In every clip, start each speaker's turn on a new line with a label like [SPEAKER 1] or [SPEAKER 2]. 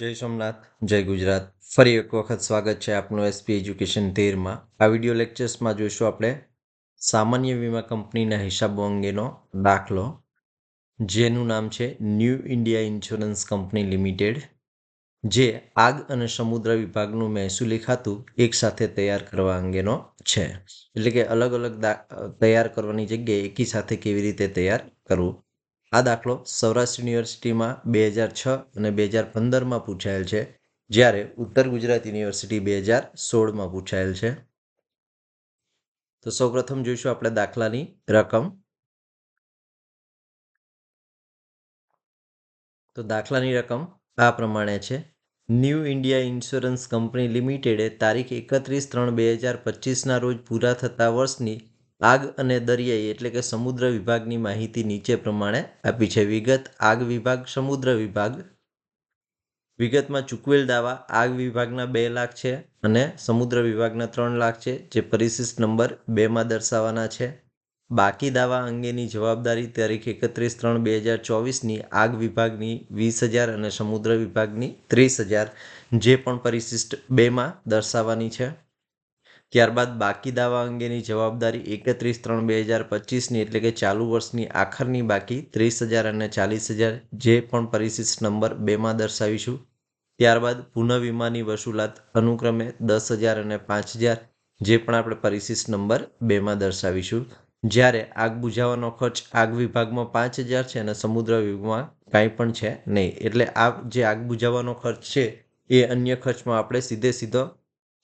[SPEAKER 1] જય સોમનાથ, જય ગુજરાત. ફરી એક વખત સ્વાગત છે આપનું એસપી એજ્યુકેશન તેરમાં. આ વિડિયો લેક્ચર્સમાં જોઈશું આપણે સામાન્ય વીમા કંપનીના હિસાબો અંગેનો દાખલો, જેનું નામ છે new India insurance company limited જે આગ અને સમુદ્ર વિભાગનું મહેસૂલી ખાતું એકસાથે તૈયાર કરવા અંગેનો છે. એટલે કે અલગ અલગ તૈયાર કરવાની જગ્યાએ એકી સાથે કેવી રીતે તૈયાર કરવું? આ દાખલો સૌરાષ્ટ્ર યુનિવર્સિટીમાં બે હજાર છ અને બે હજાર પંદરમાં પૂછાયેલ છે, જ્યારે ઉત્તર ગુજરાત યુનિવર્સિટી બે હજાર સોળમાં પૂછાયેલ છે. તો સૌપ્રથમ જોઈશું આપણે દાખલાની રકમ. તો દાખલાની રકમ આ પ્રમાણે છે. ન્યૂ ઇન્ડિયા ઇન્સ્યોરન્સ કંપની લિમિટેડે તારીખ એકત્રીસ ત્રણ બે હજાર પચીસના રોજ પૂરા થતા વર્ષની આગ અને દરિયાઈ એટલે કે સમુદ્ર વિભાગની માહિતી નીચે પ્રમાણે આપી છે. વિગત, આગ વિભાગ, સમુદ્ર વિભાગ. વિગતમાં ચૂકવેલ દાવા, આગ વિભાગના બે લાખ છે અને સમુદ્ર વિભાગના ત્રણ લાખ છે, જે પરિશિષ્ટ નંબર બેમાં દર્શાવવાના છે. બાકી દાવા અંગેની જવાબદારી તારીખ એકત્રીસ ત્રણ બે હજાર ચોવીસની, આગ વિભાગની વીસ હજાર અને સમુદ્ર વિભાગની ત્રીસ હજાર, જે પણ પરિશિષ્ટ બેમાં દર્શાવવાની છે. ત્યારબાદ બાકી દાવા અંગેની જવાબદારી એકત્રીસ ત્રણ બે હજાર પચીસની એટલે કે ચાલુ વર્ષની આખરની બાકી ત્રીસ હજાર અને ચાલીસ હજાર જે પણ પરિશિષ્ટ નંબર બેમાં દર્શાવીશું. ત્યારબાદ પુનઃ વીમાની વસૂલાત અનુક્રમે દસ હજાર અને પાંચ હજાર જે પણ આપણે પરિશિષ્ટ નંબર બેમાં દર્શાવીશું. જ્યારે આગ બુઝાવવાનો ખર્ચ આગ વિભાગમાં પાંચ હજાર છે અને સમુદ્ર વિભાગમાં કાંઈ પણ છે નહીં. એટલે આ જે આગ બુઝાવવાનો ખર્ચ છે એ અન્ય ખર્ચમાં આપણે સીધે સીધો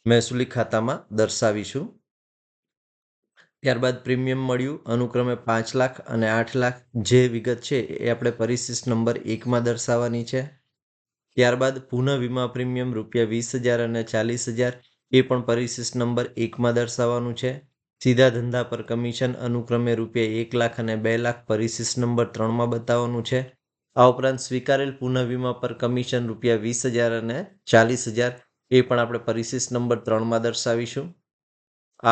[SPEAKER 1] મહેસૂલી ખાતામાં દર્શાવીશું. ત્યારબાદ પ્રીમિયમ મળ્યું, અનુક્રમે પાંચ લાખ અને આઠ લાખ. જે વિગત છે એ આપણે પરિશિષ્ટ નંબર એકમાં દર્શાવવાની છે. ત્યારબાદ પુનઃ વીમા પ્રીમિયમ રૂપિયા વીસ હજાર અને ચાલીસ હજાર, એ પણ પરિશિષ્ટ નંબર એકમાં દર્શાવવાનું છે. સીધા ધંધા પર કમિશન, અનુક્રમે રૂપિયા એક લાખ અને બે લાખ પરિશિષ્ટ નંબર ત્રણમાં બતાવવાનું છે. આ ઉપરાંત સ્વીકારેલ પુનઃ વીમા પર કમિશન રૂપિયા વીસ હજાર અને ચાલીસ હજાર એ પણ આપણે પરિશિષ્ટ નંબર ત્રણમાં દર્શાવીશું.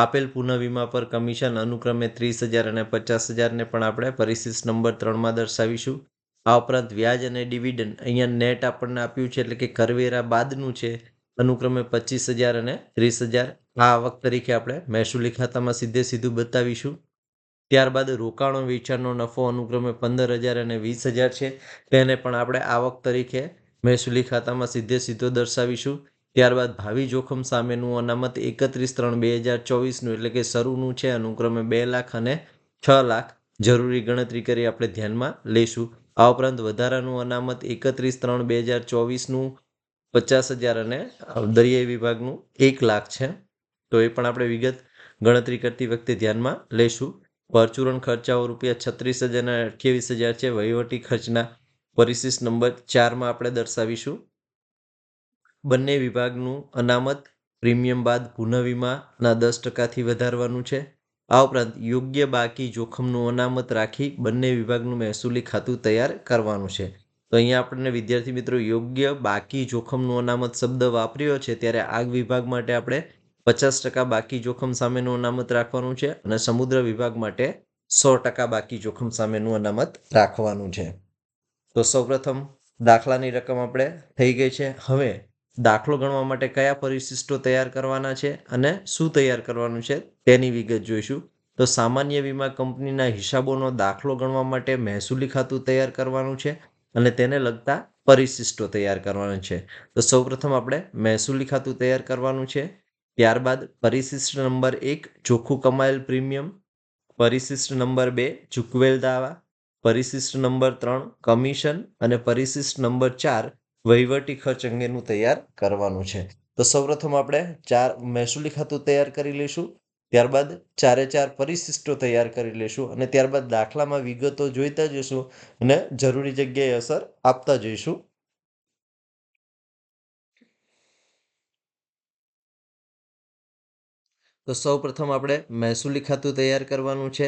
[SPEAKER 1] આપેલ પુનઃવીમા પર કમિશન અનુક્રમે ત્રીસ હજાર અને પચાસ હજારને પણ આપણે પરિશિષ્ટ નંબર ત્રણમાં દર્શાવીશું. આ ઉપરાંત વ્યાજ અને ડિવિડન્ડ. અહીંયા નેટ આપણને આપ્યું છે એટલે કે કરવેરા બાદનું છે. અનુક્રમે પચીસ હજાર અને ત્રીસ હજાર. આ આવક તરીકે આપણે મહેસૂલી ખાતામાં સીધે સીધું બતાવીશું. ત્યારબાદ રોકાણો વેચાણનો નફો અનુક્રમે પંદર હજાર અને વીસ હજાર છે. તેને પણ આપણે આવક તરીકે મહેસૂલી ખાતામાં સીધે સીધો દર્શાવીશું. ત્યારબાદ ભાવિ જોખમ સામેનું અનામત એકત્રીસ ત્રણ બે હજાર ચોવીસનું એટલે કે શરૂનું છે. અનુક્રમે બે લાખ અને છ લાખ જરૂરી ગણતરી કરી આપણે ધ્યાનમાં લઈશું. આ ઉપરાંત વધારાનું અનામત એકત્રીસ ત્રણ બે હજાર ચોવીસનું પચાસ હજાર અને દરિયાઈ વિભાગનું એક લાખ છે. તો એ પણ આપણે વિગત ગણતરી કરતી વખતે ધ્યાનમાં લઈશું. પરચુરણ ખર્ચાઓ રૂપિયા છત્રીસ હજાર અઠ્યાવીસ હજાર છે. વહીવટી ખર્ચના પરિશિષ્ટ નંબર ચારમાં આપણે દર્શાવીશું. બંને વિભાગનું અનામત પ્રીમિયમ બાદ પુનઃવીમાના દસ ટકાથી વધારવાનું છે. આ ઉપરાંત યોગ્ય બાકી જોખમનું અનામત રાખી બંને વિભાગનું મહેસૂલી ખાતું તૈયાર કરવાનું છે. તો અહીંયા આપણને વિદ્યાર્થી મિત્રો યોગ્ય બાકી જોખમનું અનામત શબ્દ વાપર્યો છે ત્યારે આગ વિભાગ માટે આપણે પચાસ ટકા બાકી જોખમ સામેનું અનામત રાખવાનું છે અને સમુદ્ર વિભાગ માટે સો ટકા બાકી જોખમ સામેનું અનામત રાખવાનું છે. તો સૌપ્રથમ દાખલાની રકમ આપણે થઈ ગઈ છે. હવે દાખલો ગણવા માટે કયા પરિશિષ્ટો તૈયાર કરવાના છે અને શું તૈયાર કરવાનું છે તેની વિગત જોઈશું. તો સામાન્ય વીમા કંપનીના હિસાબોનો દાખલો ગણવા માટે મહેસૂલી ખાતું તૈયાર કરવાનું છે અને તેને લગતા પરિશિષ્ટો તૈયાર કરવાના છે. તો સૌપ્રથમ આપણે મહેસૂલી ખાતું તૈયાર કરવાનું છે. ત્યારબાદ પરિશિષ્ટ નંબર એક, ચોખ્ખું કમાયેલ પ્રીમિયમ. પરિશિષ્ટ નંબર બે, ચૂકવેલ દાવા. પરિશિષ્ટ નંબર ત્રણ, કમિશન. અને પરિશિષ્ટ નંબર ચાર વહીવટી ખર્ચ અંગેનું તૈયાર કરવાનું છે. તો સૌપ્રથમ આપણે ચાર મહેસૂલી ખાતું તૈયાર કરી લઈશું, ત્યારબાદ ચારે ચાર પરિશિષ્ટો તૈયાર કરી લઈશું અને ત્યારબાદ દાખલામાં વિગતો જોઈતા જઈશું અને જરૂરી જગ્યાએ અસર આપતા જઈશું. તો સૌપ્રથમ આપણે મહેસૂલી ખાતું તૈયાર કરવાનું છે.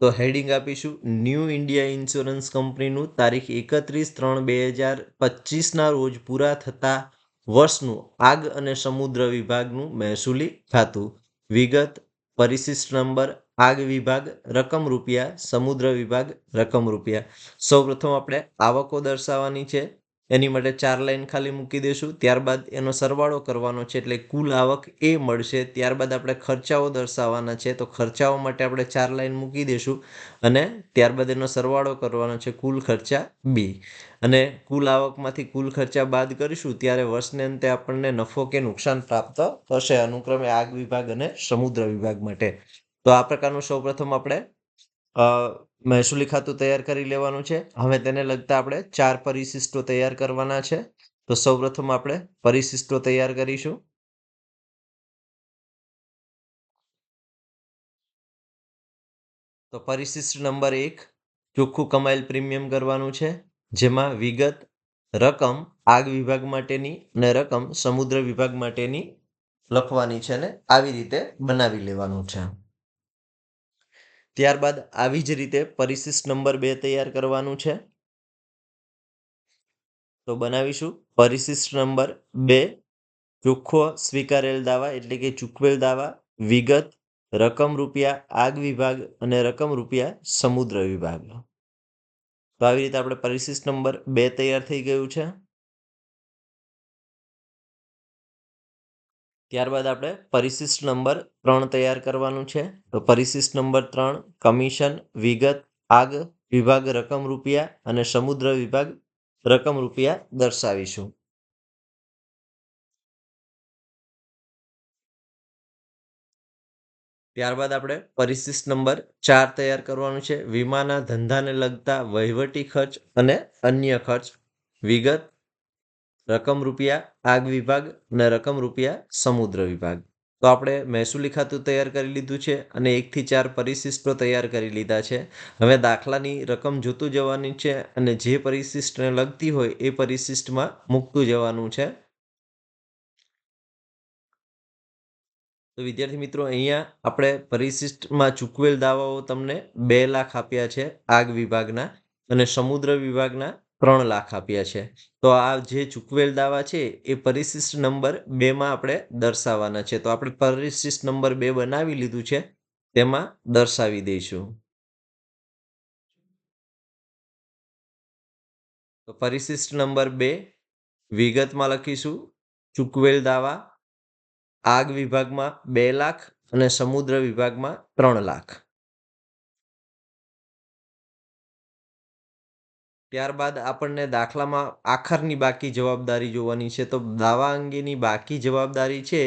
[SPEAKER 1] તો હેડિંગ આપીશું. ન્યૂ ઇન્ડિયા ઇન્સ્યોરન્સ કંપનીનું તારીખ એકત્રીસ ત્રણ બે હજાર પચીસના રોજ પૂરા થતા વર્ષનું આગ અને સમુદ્ર વિભાગનું મહેસૂલી ખાતું. વિગત, પરિશિષ્ટ નંબર, આગ વિભાગ, રકમ રૂપિયા, સમુદ્ર વિભાગ, રકમ રૂપિયા. સૌપ્રથમ આપણે આવકો દર્શાવવાની છે. એની માટે ચાર લાઈન ખાલી મૂકી દઈશું ત્યારબાદ એનો સરવાળો કરવાનો છે એટલે કુલ આવક એ મળશે. ત્યારબાદ આપણે ખર્ચાઓ દર્શાવવાના છે તો ખર્ચાઓ માટે આપણે ચાર લાઈન મૂકી દઈશું અને ત્યારબાદ એનો સરવાળો કરવાનો છે કુલ ખર્ચા બી. અને કુલ આવકમાંથી કુલ ખર્ચા બાદ કરીશું ત્યારે વર્ષને અંતે આપણને નફો કે નુકસાન પ્રાપ્ત થશે. અનુક્રમે આગ વિભાગ અને સમુદ્ર વિભાગ માટે. તો આ પ્રકારનું સૌપ્રથમ આપણે મહેસૂલી ખાતું તૈયાર કરી લેવાનું છે. હવે તેને લગતા આપણે ચાર પરિશિષ્ટો તૈયાર કરવાના છે. તો સૌપ્રથમ આપણે પરિશિષ્ટો તૈયાર કરીશું. તો પરિશિષ્ટ નંબર એક, ચોખ્ખું કમાયેલ પ્રીમિયમ કરવાનું છે. જેમાં વિગત, રકમ આગ વિભાગ માટેની અને રકમ સમુદ્ર વિભાગ માટેની લખવાની છે ને આવી રીતે બનાવી લેવાનું છે. ત્યારબાદ આવી જ રીતે પરિશિષ્ટ નંબર બે તૈયાર કરવાનું છે. તો બનાવીશું. પરિશિષ્ટ નંબર બે, ચોખ્ખો સ્વીકારેલ દાવા એટલે કે ચૂકવેલ દાવા, વિગત, રકમ રૂપિયા, આગ વિભાગ અને રકમ રૂપિયા, સમુદ્ર વિભાગ. તો આવી રીતે આપણે પરિશિષ્ટ નંબર બે તૈયાર થઈ ગયું છે. ત્યારબાદ આપણે પરિશિષ્ટ નંબર ત્રણ તૈયાર કરવાનું છે. તો પરિશિષ્ટ નંબર ત્રણ, કમિશન, વિગત, આગ, વિભાગ, રકમ રૂપિયા અને સમુદ્ર વિભાગ, રકમ રૂપિયા દર્શાવીશું. ત્યારબાદ આપણે પરિશિષ્ટ નંબર ચાર તૈયાર કરવાનું છે. વીમાના ધંધાને લગતા વહીવટી ખર્ચ અને અન્ય ખર્ચ. વિગત રકમ રૂપિયા, આગ વિભાગ અને રકમ રૂપિયા, સમુદ્ર વિભાગ. તો આપણે મહેસૂલી ખાતું તૈયાર કરી લીધું છે અને એકથી ચાર પરિશિષ્ટો તૈયાર કરી લીધા છે. હવે દાખલાની રકમ જોતું જવાની છે અને જે પરિશિષ્ટને લગતી હોય એ પરિશિષ્ટમાં મૂકતું જવાનું છે. તો વિદ્યાર્થી મિત્રો, અહીંયા આપણે પરિશિષ્ટમાં ચૂકવેલ દાવાઓ તમને બે લાખ આપ્યા છે આગ વિભાગના અને સમુદ્ર વિભાગના. ત્રણ લાખ આપ્યા છે. તો આ જે ચૂકવેલ દાવા છે, એ પરિશિષ્ટ નંબર બેમાં આપણે દર્શાવવાના છે. તો આપણે પરિશિષ્ટ નંબર બે બનાવી લીધું છે, તેમાં દર્શાવી દઈશું. તો પરિશિષ્ટ નંબર બે, વિગતમાં લખીશું. ચૂકવેલ દાવા, આગ વિભાગમાં બે લાખ અને સમુદ્ર વિભાગમાં ત્રણ લાખ. ત્યારબાદ આપણને દાખલામાં આખરની બાકી જવાબદારી જોવાની છે. તો દાવા અંગેની બાકી જવાબદારી છે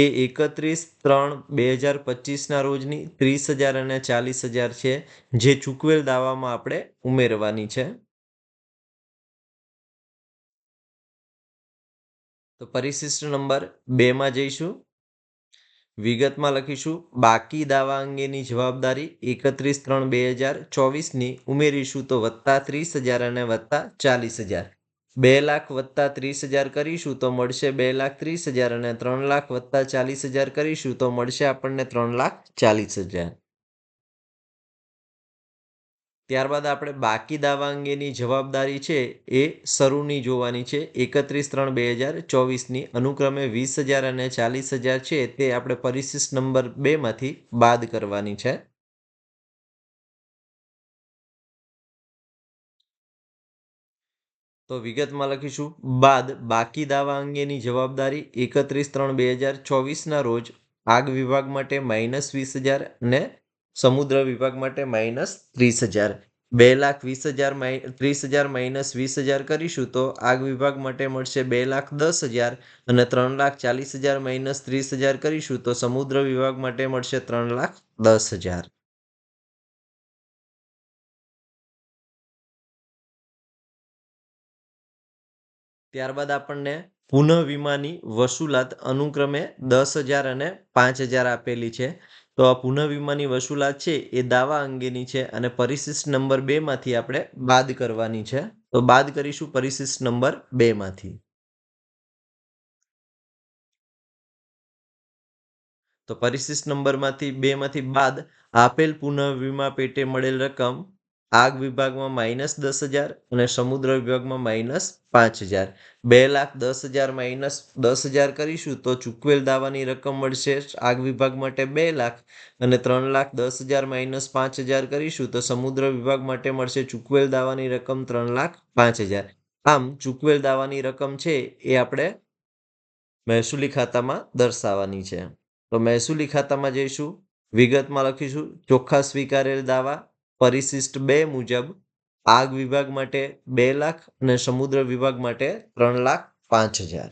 [SPEAKER 1] એ એકત્રીસ ત્રણ બે હજાર પચીસના રોજની ત્રીસ હજાર અને ચાલીસ હજાર છે જે ચૂકવેલ દાવામાં આપણે ઉમેરવાની છે. તો પરિશિષ્ટ નંબર બેમાં જઈશું. વિગતમાં લખીશું. બાકી દાવા અંગેની જવાબદારી એકત્રીસ ત્રણ બે હજાર ચોવીસની. ઉમેરીશું તો વત્તા ત્રીસ હજાર અને વત્તા ચાલીસ હજાર. બે લાખ વત્તા ત્રીસ હજાર કરીશું તો મળશે બે લાખ ત્રીસ હજાર અને ત્રણ લાખ વત્તા ચાલીસ હજાર કરીશું તો મળશે આપણને ત્રણ લાખ ચાલીસ હજાર. ત્યારબાદ આપણે બાકી દાવા અંગેની જવાબદારી છે એ શરૂની જોવાની છે. એકત્રીસ ત્રણ બે હજાર ચોવીસની અનુક્રમે વીસ હજાર અને ચાલીસ હજાર છે તે આપણે પરિશિષ્ટ નંબર બેમાંથી બાદ કરવાની છે. તો વિગતમાં લખીશું. બાદ બાકી દાવા અંગેની જવાબદારી એકત્રીસ ત્રણ બે હજાર ચોવીસના રોજ આગ વિભાગ માટે માઇનસ વીસ હજાર અને સમુદ્ર વિભાગ માટે માઇનસ ત્રીસ હજાર. બે લાખ વીસ હજાર ત્રીસ હજાર માઇનસ વીસ હજાર કરીશું તો આગ વિભાગ માટે મળશે બે લાખ દસ હજાર અને ત્રણ લાખ ચાલીસ હજાર માઇનસ ત્રીસ હજાર કરીશું તો સમુદ્ર વિભાગ માટે મળશે ત્રણ લાખ દસ હજાર. ત્યારબાદ આપણને પુનઃ વીમાની વસૂલાત અનુક્રમે દસ હજાર અને પાંચ હજાર આપેલી છે. તો આ પુનઃ વીમાની વસૂલાત છે એ દાવા અંગેની છે અને પરિશિષ્ટ નંબર બેમાંથી આપણે બાદ કરવાની છે. તો બાદ કરીશું પરિશિષ્ટ નંબર બેમાંથી તો પરિશિષ્ટ નંબરમાંથી બેમાંથી બાદ આપેલ પુનઃ વીમા પેટે મળેલ રકમ આગ વિભાગમાં માઇનસ દસ હજાર અને સમુદ્ર વિભાગમાં માઇનસ પાંચ હજાર. બે લાખ દસ હજાર માઇનસ દસ હજાર કરીશું તો ચૂકવેલ દાવાની રકમ મળશે આગ વિભાગ માટે બે લાખ અને ત્રણ લાખ દસ હજાર માઇનસ પાંચ હજાર કરીશું તો સમુદ્ર વિભાગ માટે મળશે ચૂકવેલ દાવાની રકમ ત્રણ લાખ પાંચ હજાર. આમ ચૂકવેલ દાવાની રકમ છે એ આપણે મહેસૂલી ખાતામાં દર્શાવવાની છે. તો મહેસૂલી ખાતામાં જઈશું, વિગતમાં લખીશું, ચોખ્ખા સ્વીકારેલ દાવા પરિશિષ્ટ બે મુજબ, આગ વિભાગ માટે બે લાખ અને સમુદ્ર વિભાગ માટે ત્રણ લાખ પાંચ હજાર.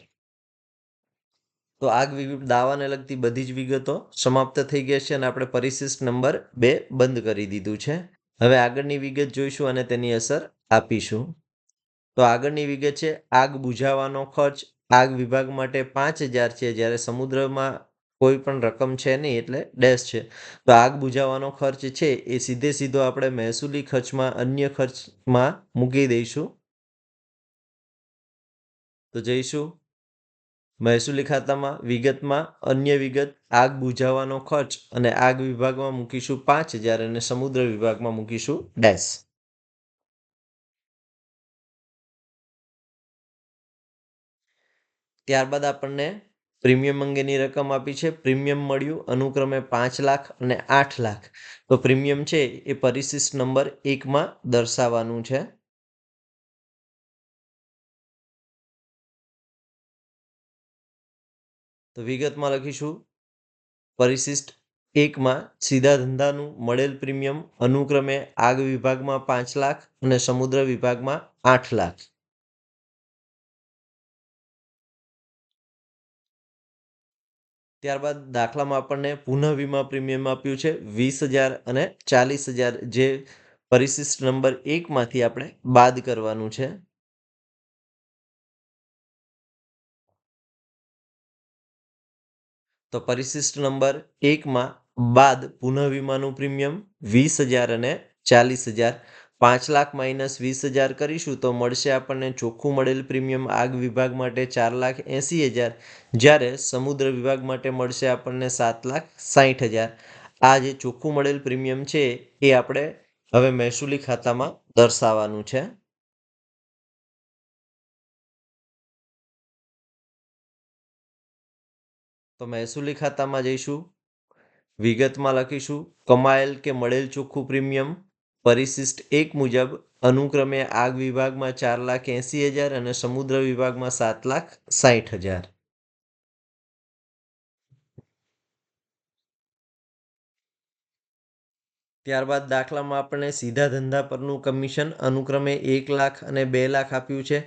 [SPEAKER 1] તો આગ દાવાને લગતી બધી જ વિગતો સમાપ્ત થઈ ગઈ છે અને આપણે પરિશિષ્ટ નંબર બે બંધ કરી દીધું છે. હવે આગળની વિગત જોઈશું અને તેની અસર આપીશું. તો આગળની વિગત છે, આગ બુઝાવવાનો ખર્ચ. આગ વિભાગ માટે પાંચ હજાર છે, જ્યારે સમુદ્રમાં કોઈ પણ રકમ છે નહીં, એટલે ડેશ છે. તો આગ બુઝાવવાનો ખર્ચ છે, એ સીધે સીધો આપણે મહેસૂલી ખર્ચમાં, અન્ય ખર્ચમાં મૂકી દઈશું. તો જઈશું. મહેસૂલી ખાતામાં વિગતમાં અન્ય વિગત, આગ બુઝાવવાનો ખર્ચ અને આગ વિભાગમાં મૂકીશું પાંચ હજાર અને સમુદ્ર વિભાગમાં મૂકીશું ડેશ. ત્યારબાદ આપણને પ્રીમિયમ અંગેની રકમ આપી છે. પ્રીમિયમ મળ્યું અનુક્રમે પાંચ લાખ અને આઠ લાખ. તો પ્રીમિયમ છે એ પરિશિષ્ટ નંબર એકમાં દર્શાવવાનું છે. તો વિગતમાં લખીશું. પરિશિષ્ટ એકમાં સીધા ધંધાનું મળેલ પ્રીમિયમ અનુક્રમે આગ વિભાગમાં પાંચ લાખ અને સમુદ્ર વિભાગમાં આઠ લાખ. ત્યારબાદ દાખલામાં આપણને પુનઃ વીમા પ્રીમિયમ આપ્યું છે, વીસ હજાર અને ચાલીસ હજાર, જે પરિશિષ્ટ નંબર એકમાંથી આપણે બાદ કરવાનું છે. તો પરિશિષ્ટ નંબર એકમાં બાદ પુનઃ વીમાનું પ્રીમિયમ વીસ હજાર અને ચાલીસ હજાર. પાંચ લાખ માઇનસ વીસ હજાર કરીશું તો મળશે આપણને ચોખ્ખું મળેલ પ્રીમિયમ આગ વિભાગ માટે ચાર લાખ એંસી હજાર. જ્યારે સમુદ્ર વિભાગ માટે મળશે આપણને સાત લાખ સાહીઠ હજાર. આ જે ચોખ્ખું મળેલ પ્રીમિયમ છે એ આપણે હવે મહેસૂલી ખાતામાં દર્શાવવાનું છે. તો મહેસૂલી ખાતામાં જઈશું. વિગતમાં લખીશું. કમાયેલ કે મળેલ ચોખ્ખું પ્રીમિયમ પરિશિષ્ટ એક મુજબ, અનુક્રમે આગ વિભાગમાં ચાર લાખ એંસી હજાર અને સમુદ્ર વિભાગમાં સાત લાખ સાહીઠ હજાર. ત્યારબાદ દાખલામાં આપણે સીધા ધંધા પરનું કમિશન અનુક્રમે એક લાખ અને બે લાખ આપ્યું છે,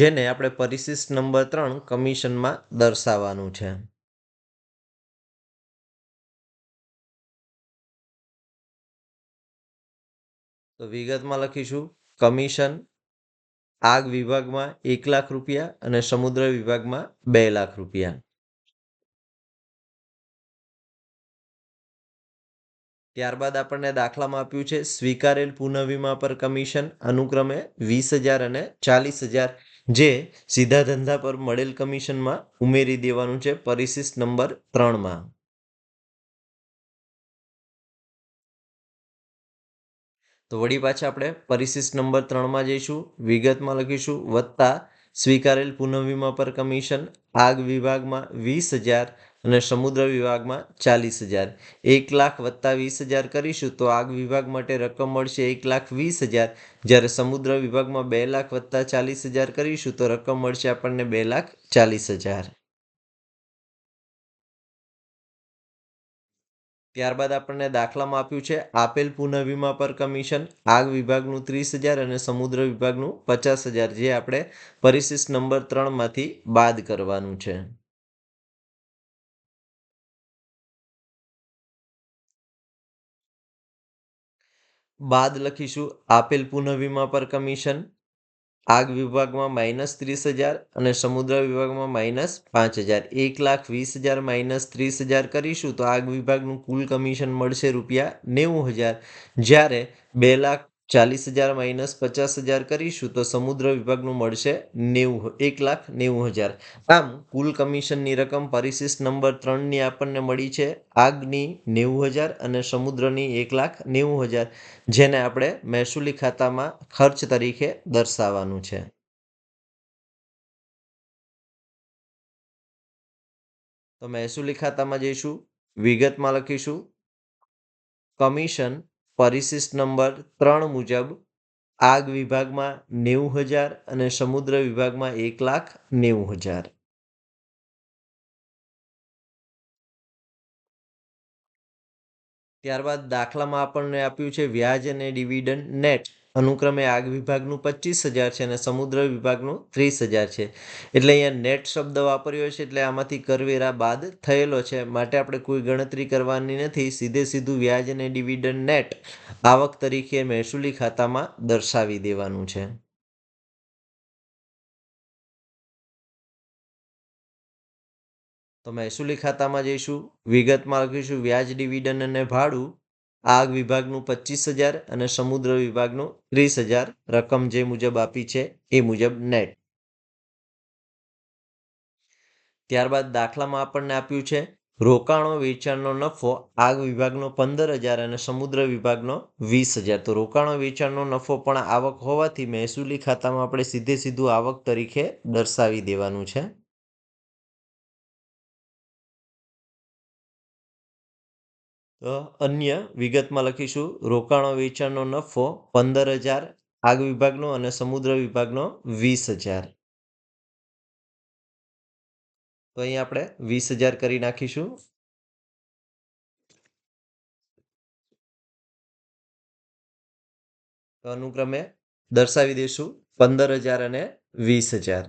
[SPEAKER 1] જેને આપણે પરિશિષ્ટ નંબર ત્રણ કમિશનમાં દર્શાવવાનું છે. તો વિગતમાં લખીશું. કમિશન આગ વિભાગમાં એક લાખ રૂપિયા અને સમુદ્ર વિભાગમાં બે લાખ રૂપિયા. ત્યારબાદ આપણને દાખલામાં આપ્યું છે, સ્વીકારેલ પુનઃવીમા પર કમિશન અનુક્રમે વીસ હજાર અને ચાલીસ હજાર. જે સીધા ધંધા પર મળેલ કમિશનમાં ઉમેરી દેવાનું છે, પરિશિષ્ટ નંબર ત્રણમાં તો વળી પાછા આપણે પરિશિષ્ટ નંબર ત્રણમાં જઈશું, વિગતમાં લખીશું, વત્તા સ્વીકારેલ પુનઃવીમા પર કમિશન, આગ વિભાગમાં વીસ હજાર અને સમુદ્ર વિભાગમાં ચાલીસ હજાર. એક લાખ વત્તા વીસ હજાર કરીશું તો આગ વિભાગ માટે રકમ મળશે એક લાખ વીસ હજાર. જ્યારે સમુદ્ર વિભાગમાં બે લાખ વત્તા ચાલીસ હજાર કરીશું તો રકમ મળશે આપણને બે લાખ ચાલીસ હજાર. ત્યારબાદ આપણને દાખલામાં આપ્યું છે આપેલ પુનઃવીમા પર કમિશન, આગ વિભાગનું ત્રીસ હજાર અને સમુદ્ર વિભાગનું પચાસ હજાર, જે આપણે પરિશિષ્ટ નંબર ત્રણમાંથી બાદ કરવાનું છે. બાદ લખીશું આપેલ પુનઃવીમા પર કમિશન આગ વિભાગમાં માઇનસ ત્રીસ હજાર અને સમુદ્ર વિભાગમાં માઇનસ પાંચ હજાર. એક લાખ વીસ હજાર માઇનસ ત્રીસ હજાર કરીશું તો આગ વિભાગનું કુલ કમિશન મળશે રૂપિયા નેવું હજાર. જ્યારે બે લાખ ચાલીસ હજાર માઇનસ પચાસ હજાર કરીશું તો સમુદ્ર વિભાગનું મળશે નેવું, એક લાખ નેવું હજાર. આમ કુલ કમિશનની રકમ પરિશિષ્ટ નંબર ત્રણની આપણને મળી છે આગની નેવું હજાર અને સમુદ્રની એક લાખ નેવું હજાર, જેને આપણે મહેસૂલી ખાતામાં ખર્ચ તરીકે દર્શાવવાનું છે. તો મહેસૂલી ખાતામાં જઈશું, વિગતમાં લખીશું. કમિશન પરિશિષ્ટ નંબર ત્રણ મુજબ આગ વિભાગમાં નેવું હજાર અને સમુદ્ર વિભાગમાં એક લાખ નેવું હજાર. ત્યારબાદ દાખલામાં આપણને આપ્યું છે વ્યાજ અને ડિવિડન્ડ નેટ. અનુક્રમે આગ વિભાગનું પચીસ હજાર છે અને સમુદ્ર વિભાગનું ત્રીસ હજાર છે. એટલે અહીંયા નેટ શબ્દ વાપર્યો છે, એટલે આમાંથી કરવેરા બાદ થયેલો છે. માટે આપણે કોઈ ગણતરી કરવાની નથી. સીધે સીધું વ્યાજ અને ડિવિડન્ડ નેટ આવક તરીકે મહેસૂલી ખાતામાં દર્શાવી દેવાનું છે. તો મહેસૂલી ખાતામાં જઈશું, વિગતમાં લખીશું, વ્યાજ, ડિવિડન્ડ અને ભાડું. આગ વિભાગનું પચીસ હજાર અને સમુદ્ર વિભાગનું ત્રીસ હજાર રકમ જે મુજબ આપી છે એ મુજબ નેટ ત્યારબાદ દાખલામાં આપણને આપ્યું છે, રોકાણો વેચાણનો નફો આગ વિભાગનો પંદર હજાર અને સમુદ્ર વિભાગનો વીસ હજાર. તો રોકાણો વેચાણનો નફો પણ આવક હોવાથી મહેસૂલી ખાતામાં આપણે સીધે સીધું આવક તરીકે દર્શાવી દેવાનું છે. અન્ય વિગતમાં લખીશું. રોકાણો વેચાણનો નફો પંદર હજાર, આગ વિભાગનો અને સમુદ્ર વિભાગનો વીસ હજાર. તો અહીં આપણે વીસ હજાર કરી નાખીશું. તો અનુક્રમે દર્શાવી દઈશું પંદર હજાર અને વીસ હજાર.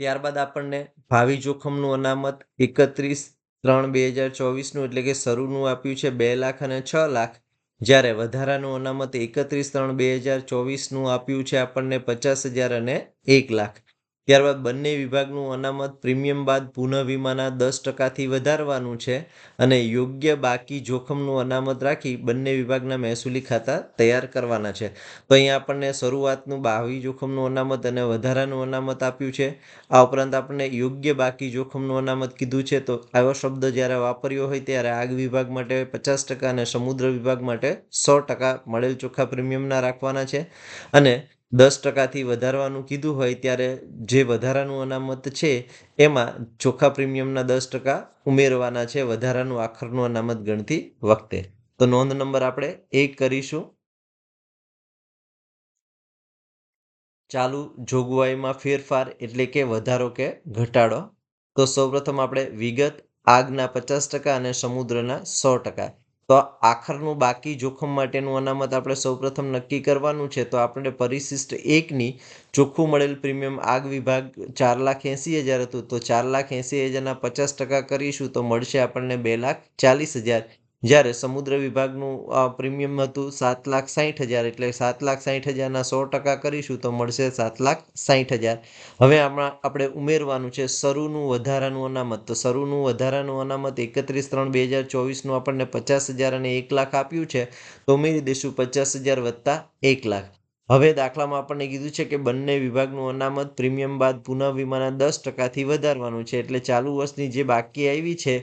[SPEAKER 1] ત્યારબાદ આપણને ભાવિ જોખમનું અનામત એકત્રીસ ત્રણ બે હજાર ચોવીસનું એટલે કે શરૂનું આપ્યું છે બે લાખ અને છ લાખ. જ્યારે વધારાનું અનામત એકત્રીસ ત્રણ બે હજાર ચોવીસનું આપ્યું છે આપણને પચાસ હજાર અને એક લાખ. ત્યારબાદ બંને વિભાગનું અનામત પ્રીમિયમ બાદ પુનઃ વીમાના દસ ટકાથી વધારવાનું છે અને યોગ્ય બાકી જોખમનું અનામત રાખી બંને વિભાગના મહેસૂલી ખાતા તૈયાર કરવાના છે. તો અહીંયા આપણને શરૂઆતનું બાવી જોખમનું અનામત અને વધારાનું અનામત આપ્યું છે. આ ઉપરાંત આપણને યોગ્ય બાકી જોખમનું અનામત કીધું છે. તો આવો શબ્દ જ્યારે વાપર્યો હોય ત્યારે આગ વિભાગ માટે પચાસ ટકા અને સમુદ્ર વિભાગ માટે સો ટકા મળેલ ચોખ્ખા પ્રીમિયમના રાખવાના છે. અને દસ ટકાથી વધારવાનું કીધું હોય ત્યારે જે વધારાનું અનામત છે, એમાં ચોખ્ખા પ્રીમિયમના દસ ટકા ઉમેરવાના છે, વધારાનું આખરનું અનામત ગણતી વખતે. તો નોંધ નંબર આપણે એક કરીશું. ચાલુ જોગવાઈમાં ફેરફાર એટલે કે વધારો કે ઘટાડો. તો સૌપ્રથમ આપણે વિગત, આગના પચાસ ટકા અને સમુદ્રના સો ટકા. તો આખરનું બાકી જોખમ માટેનું અનામત આપણે સૌપ્રથમ નક્કી કરવાનું છે. તો આપણે પરિશિષ્ટ એકની ચોખ્ખું મળેલ પ્રીમિયમ આગ વિભાગ ચાર લાખ એંસી હજાર હતું. તો ચાર લાખ એંસી હજારના પચાસ ટકા કરીશું તો મળશે આપણને બે લાખ ચાલીસ હજાર. જ્યારે સમુદ્ર વિભાગનું પ્રીમિયમ હતું સાત લાખ સાહીઠ હજાર, એટલે સાત લાખ સાહીઠ હજારના સો ટકા કરીશું તો મળશે સાત લાખ સાહીઠ હજાર. હવે આમાં આપણે ઉમેરવાનું છે શરૂનું વધારાનું અનામત. તો શરૂનું વધારાનું અનામત એકત્રીસ ત્રણ બે હજાર ચોવીસનું આપણને પચાસ હજાર અને એક લાખ આપ્યું છે. તો ઉમેરી દઈશું પચાસ હજાર વત્તા એક લાખ. હવે દાખલામાં આપણને કીધું છે કે બંને વિભાગનું અનામત પ્રીમિયમ બાદ પુનઃ વીમાના દસ ટકાથી વધારવાનું છે. એટલે ચાલુ વર્ષની જે બાકી આવી છે,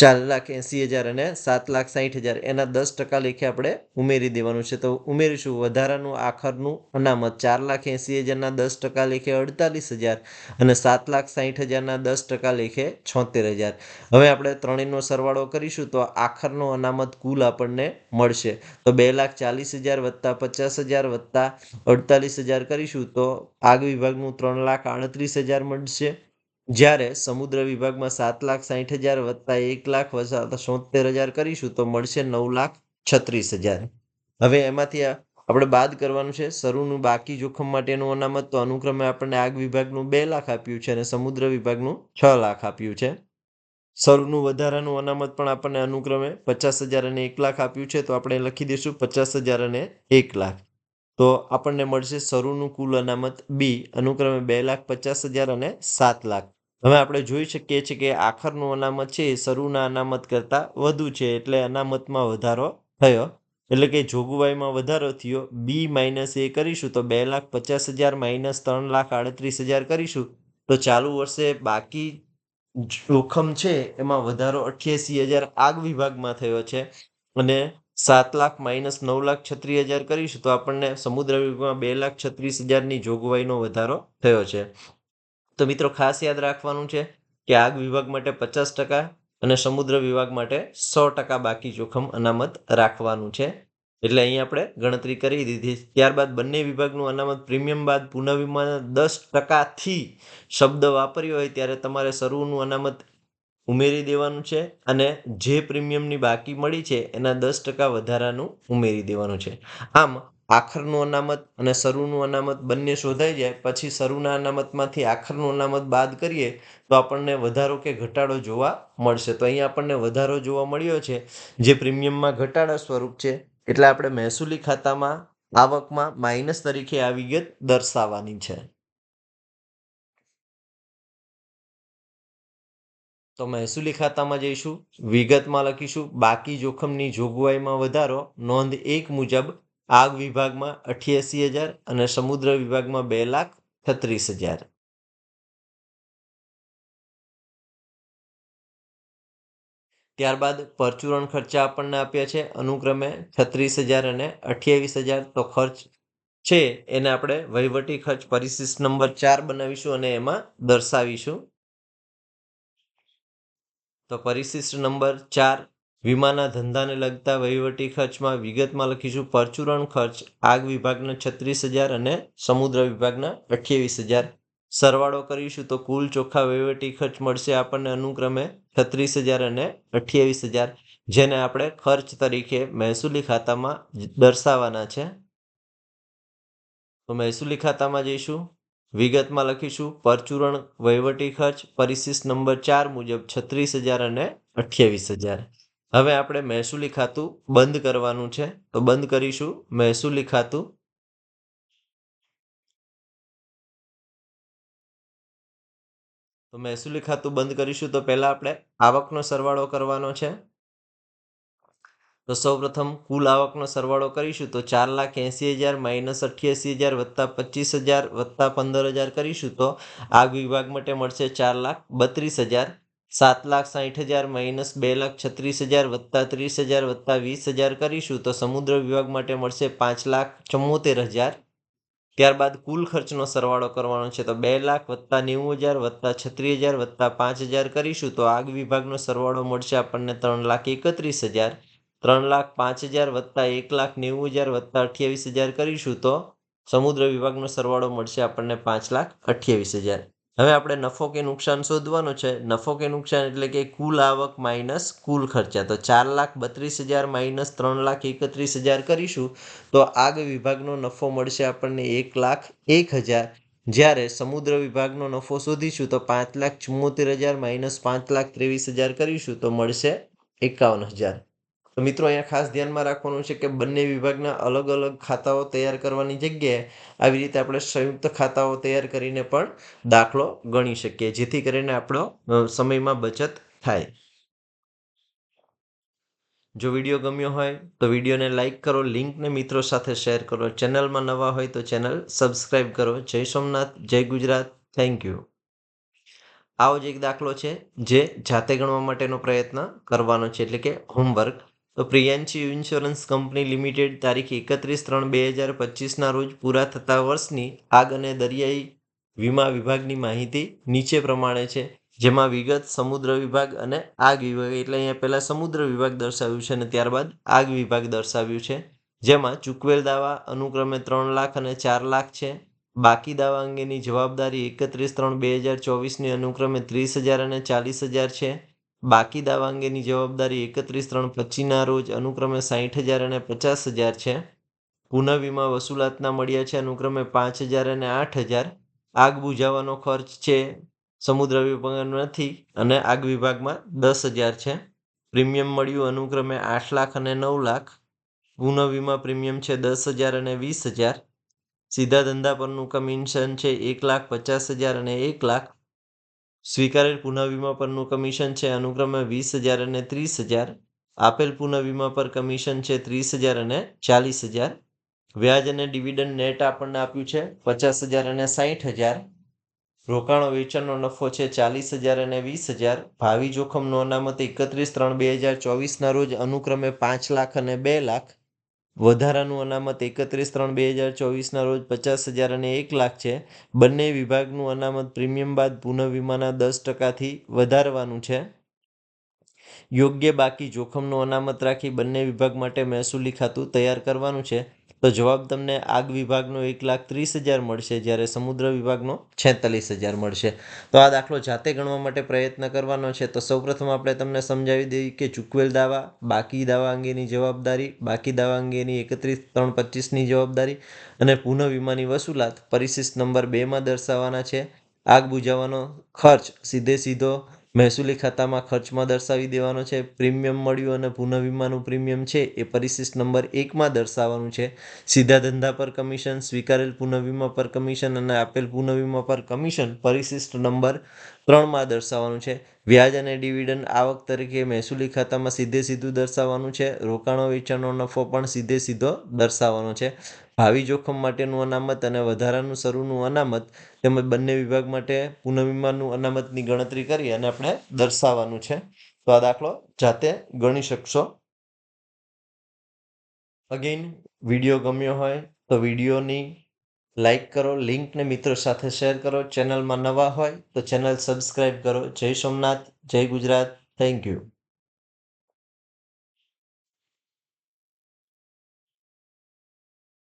[SPEAKER 1] ચાર લાખ એંસી હજાર અને સાત લાખ સાહીઠ હજાર, એના દસ ટકા લેખે આપણે ઉમેરી દેવાનું છે. તો ઉમેરીશું, વધારાનું આખરનું અનામત ચાર લાખ એંસી હજારના દસ ટકા લેખે અડતાલીસ હજાર અને સાત લાખ સાહીઠ હજારના દસ ટકા લેખે છોતેર હજાર. હવે આપણે ત્રણેયનો સરવાળો કરીશું તો આખરનો અનામત કુલ આપણને મળશે. તો બે લાખ ચાલીસ હજાર વત્તા પચાસ હજાર વત્તા અડતાલીસ હજાર કરીશું તો આગ વિભાગનું ત્રણ લાખ આડત્રીસ હજાર મળશે. જ્યારે સમુદ્ર વિભાગમાં સાત લાખ સાહીઠ હજાર વત્તા એક લાખ સોતેર હજાર કરીશું તો મળશે નવ લાખ છત્રીસ હજાર. હવે એમાંથી આપણે બાદ કરવાનું છે. શરૂનું બાકી જોખમ માટેનું અનામત તો અનુક્રમે આપણને આગ વિભાગનું બે લાખ આપ્યું છે અને સમુદ્ર વિભાગનું છ લાખ આપ્યું છે. શરૂનું વધારાનું અનામત પણ આપણને અનુક્રમે પચાસ હજાર અને એક લાખ આપ્યું છે. તો આપણે લખી દઈશું પચાસ હજાર અને એક લાખ. તો આપણને મળશે શરૂનું કુલ અનામત બી, અનુક્રમે બે લાખ પચાસ હજાર અને સાત લાખ. હવે આપણે જોઈ શકીએ છીએ કે આખરનું અનામત છે એ શરૂના અનામત કરતાં વધુ છે એટલે અનામતમાં વધારો થયો. એટલે કે જોગવાઈમાં વધારો થયો. બી માઇનસ એ કરીશું તો બે લાખ પચાસ હજાર માઇનસ ત્રણ લાખ આડત્રીસ હજાર કરીશું. તો ચાલુ વર્ષે બાકી જોખમ છે એમાં વધારો અઠ્યાસી હજાર આગ વિભાગમાં થયો છે. અને સાત લાખ માઇનસ નવ લાખ છત્રીસ હજાર કરીશું તો આપણને સમુદ્ર વિભાગમાં બે લાખ છત્રીસ હજારની જોગવાઈનો વધારો થયો છે. તો મિત્રો ખાસ યાદ રાખવાનું છે કે આગ વિભાગ માટે પચાસ ટકા અને સમુદ્ર વિભાગ માટે સો ટકા બાકી જોખમ અનામત રાખવાનું છે. એટલે અહીં આપણે ગણતરી કરી દીધી. ત્યારબાદ બંને વિભાગનું અનામત પ્રીમિયમ બાદ પુનઃવીમા દસ ટકાથી શબ્દ વાપર્યો હોય ત્યારે તમારે શરૂનું અનામત ઉમેરી દેવાનું છે અને જે પ્રીમિયમની બાકી મળી છે એના દસ ટકા વધારાનું ઉમેરી દેવાનું છે. આમ આખરનું અનામત અને શરૂનું અનામત બંને શોધાઈ જાય, પછી શરૂના અનામતમાંથી આખરનું અનામત બાદ કરીએ તો આપણને વધારો કે ઘટાડો જોવા મળશે. તો અહીંયા આપણને વધારો જોવા મળ્યો છે. જે પ્રીમિયમમાં ઘટાડા સ્વરૂપ છે, એટલે આપણે મહેસૂલી ખાતામાં આવકમાં માઇનસ તરીકે આ વિગત દર્શાવવાની છે. તો મહેસૂલી ખાતામાં જઈશું, વિગતમાં લખીશું. બાકી જોખમની જોગવાઈમાં વધારો, નોંધ એક મુજબ આગ વિભાગમાં અઠ્યાસી હજાર અને સમુદ્ર વિભાગમાં બે લાખ છત્રીસ હજાર. ત્યારબાદ પરચુરણ ખર્ચા આપણને આપ્યા છે. અનુક્રમે છત્રીસ હજાર અને અઠ્યાવીસ હજાર તો ખર્ચ છે. એને આપણે વહીવટી ખર્ચ પરિશિષ્ટ નંબર ચાર બનાવીશું અને એમાં દર્શાવીશું. તો પરિશિષ્ટ નંબર ચાર, વીમાના ધંધાને લગતા વહીવટી ખર્ચમાં વિગતમાં લખીશું. પરચુરણ ખર્ચ, આગ વિભાગના છત્રીસ હજાર અને સમુદ્ર વિભાગના અઠ્યાવીસ હજાર. સરવાળો કરીશું તો કુલ ચોખ્ખા વહીવટી ખર્ચ મળશે આપણને અનુક્રમે છત્રીસ હજાર અને અઠ્યાવીસ હજાર, જેને આપણે ખર્ચ તરીકે મહેસૂલી ખાતામાં દર્શાવવાના છે. તો મહેસૂલી ખાતામાં જઈશું. વિગતમાં લખીશું. પરચુરણ, વહીવટી ખર્ચ, પરિશિષ્ટ નંબર ચાર મુજબ છત્રીસ હજાર અને અઠ્યાવીસ હજાર. હવે આપણે મહેસૂલી ખાતું બંધ કરવાનું છે. તો બંધ કરીશું. મહેસૂલી ખાતું તો મહેસૂલી ખાતું બંધ કરીશું. તો પહેલા આપણે આવકનો સરવાળો કરવાનો છે. તો સૌપ્રથમ કુલ આવકનો સરવાળો કરીશું તો ચાર લાખ એંસી હજાર માઇનસ અઠ્યાસી હજાર વત્તા પચીસ હજાર વત્તા પંદર હજાર કરીશું તો આગ વિભાગ માટે મળશે ચાર લાખ બત્રીસ હજાર, સાત લાખ સાઠ હજાર માઇનસ બે લાખ છત્રીસ હજાર વત્તા ત્રીસ હજાર વત્તા વીસ હજાર કરીશું તો સમુદ્ર વિભાગ માટે મળશે પાંચ લાખ ચુમ્મોતેર હજાર. ત્યારબાદ કુલ ખર્ચનો સરવાળો કરવાનો છે તો બે લાખ વત્તા નેવું હજાર વત્તા છત્રીસ હજાર વત્તા પાંચ હજાર કરીશું તો આગ વિભાગનો સરવાળો મળશે આપણને ત્રણ લાખ એકત્રીસ હજાર. ત્રણ લાખ પાંચ હજાર વત્તા એક લાખ નેવું હજાર વત્તા અઠ્યાવીસ હજાર કરીશું તો સમુદ્ર વિભાગનો સરવાળો મળશે આપણને પાંચ લાખ અઠ્યાવીસ હજાર. હવે આપણે નફો કે નુકસાન શોધવાનો છે. નફો કે નુકસાન એટલે કે કુલ આવક માઇનસ કુલ ખર્ચા. તો ચાર લાખ બત્રીસ હજાર માઇનસ ત્રણ લાખ એકત્રીસ હજાર કરીશું તો આગ વિભાગનો નફો મળશે આપણને એક લાખ એક હજાર. જ્યારે સમુદ્ર વિભાગનો નફો શોધીશું તો પાંચ લાખ ચુમ્મોતેર હજાર માઇનસ પાંચ લાખ ત્રેવીસ હજાર કરીશું તો મળશે એકાવન હજાર. તો મિત્રો, અહીંયા ખાસ ધ્યાનમાં રાખવાનું છે કે બંને વિભાગના અલગ અલગ ખાતાઓ તૈયાર કરવાની જગ્યાએ આવી રીતે આપણે સંયુક્ત ખાતાઓ તૈયાર કરીને પણ દાખલો ગણી શકીએ, જેથી કરીને આપણો સમયમાં બચત થાય. જો વીડિયો ગમ્યો હોય તો વિડીયોને લાઇક કરો, લિંકને મિત્રો સાથે શેર કરો. ચેનલમાં નવા હોય તો ચેનલ સબસ્ક્રાઈબ કરો. જય સોમનાથ, જય ગુજરાત. Thank you. આવો જ એક દાખલો છે જે જાતે ગણવા માટેનો પ્રયત્ન કરવાનો છે, એટલે કે હોમવર્ક તો પ્રિયાંશી ઇન્સ્યોરન્સ કંપની લિમિટેડ તારીખ એકત્રીસ ત્રણ બે હજાર પચીસના રોજ પૂરા થતા વર્ષની આગ અને દરિયાઈ વીમા વિભાગની માહિતી નીચે પ્રમાણે છે, જેમાં વિગત સમુદ્ર વિભાગ અને આગ વિભાગ, એટલે અહીંયા પહેલાં સમુદ્ર વિભાગ દર્શાવ્યું છે અને ત્યારબાદ આગ વિભાગ દર્શાવ્યું છે, જેમાં ચૂકવેલ દાવા અનુક્રમે ત્રણ લાખ અને ચાર લાખ છે, બાકી દાવા અંગેની જવાબદારી એકત્રીસ ત્રણ બે હજાર ચોવીસની અનુક્રમે ત્રીસ હજાર અને ચાલીસ હજાર છે બાકી દાવા અંગેની જવાબદારી એકત્રીસ ત્રણ પચીસના રોજ અનુક્રમે સાહીઠ હજાર અને પચાસ હજાર છે. પુનઃવીમા વસૂલાતના મળ્યા છે અનુક્રમે પાંચ હજાર અને આઠ હજાર. આગ બુઝાવવાનો ખર્ચ છે, સમુદ્ર વિભાગ નથી અને આગ વિભાગમાં દસ હજાર છે. પ્રીમિયમ મળ્યું અનુક્રમે આઠ લાખ અને નવ લાખ. પુનઃવીમા પ્રીમિયમ છે દસ હજાર અને વીસ હજાર. સીધા ધંધા પરનું કમિશન છે એક લાખ પચાસ હજાર અને એક લાખ. સ્વીકારેલ પુનઃવીમા પરનું કમિશન છે અનુક્રમે વીસ હજાર અને ત્રીસ હજાર. આપેલ પુનઃવીમા પર કમિશન છે ત્રીસ હજાર અને ચાલીસ હજાર. વ્યાજ અને ડિવિડન્ડ નેટ આપણને આપ્યું છે પચાસ હજાર અને સાહીઠ હજાર. રોકાણો વેચાણનો નફો છે ચાલીસ હજાર અને વીસ હજાર. ભાવિ જોખમનો અનામત એકત્રીસ ત્રણ બે હજાર ચોવીસના રોજ અનુક્રમે પાંચ લાખ અને બે લાખ. વધારાનું અનામત એકત્રીસ ત્રણ બે હજાર ચોવીસના રોજ પચાસ હજાર અને એક લાખ છે. બંને વિભાગનું અનામત પ્રીમિયમ બાદ પુનઃવીમાના દસ ટકાથી વધારવાનું છે. યોગ્ય બાકી જોખમનું અનામત રાખી બંને વિભાગ માટે મહેસૂલી ખાતું તૈયાર કરવાનું છે. તો જવાબ તમને આગ વિભાગનો એક લાખ ત્રીસ હજાર મળશે, જ્યારે સમુદ્ર વિભાગનો છેતાલીસ હજાર મળશે. તો આ દાખલો જાતે ગણવા માટે પ્રયત્ન કરવાનો છે. તો સૌપ્રથમ આપણે તમને સમજાવી દઈએ કે ચૂકવેલ દાવા, બાકી દાવા અંગેની જવાબદારી, બાકી દાવા અંગેની એકત્રીસ, ત્રણ પચીસની જવાબદારી અને પુનઃ વીમાની વસૂલાત પરિશિષ્ટ નંબર બેમાં દર્શાવવાના છે. આગ બુઝાવવાનો ખર્ચ સીધે સીધો મહેસૂલી ખાતામાં ખર્ચમાં દર્શાવી દેવાનો છે. પ્રીમિયમ મળ્યું અને પુનઃ વીમાનું પ્રીમિયમ છે એ પરિશિષ્ટ નંબર એકમાં દર્શાવવાનું છે. સીધા ધંધા પર કમિશન, સ્વીકારેલ પુનઃ પર કમિશન અને આપેલ પુનઃ વીમા પર કમિશન પરિશિષ્ટ નંબર ત્રણમાં દર્શાવવાનું છે. વ્યાજ અને ડિવિડન્ડ આવક તરીકે મહેસૂલી ખાતામાં સીધે સીધું દર્શાવવાનું છે. રોકાણો, વેચાણનો નફો પણ સીધે સીધો દર્શાવવાનો છે. ભાવિ જોખમ માટેનું અનામત અને વધારાનું શરૂનું અનામત તેમજ બંને વિભાગ માટે પુનઃવીમાનું અનામતની ગણતરી કરી અને આપણે દર્શાવવાનું છે. તો આ દાખલો જાતે ગણી શકશો. અગેન વીડિયો ગમ્યો હોય તો વિડીયોની લાઈક કરો, લિંકને મિત્રો સાથે શેર કરો. ચેનલમાં નવા હોય તો ચેનલ સબસ્ક્રાઈબ કરો. જય સોમનાથ, જય ગુજરાત. Thank you.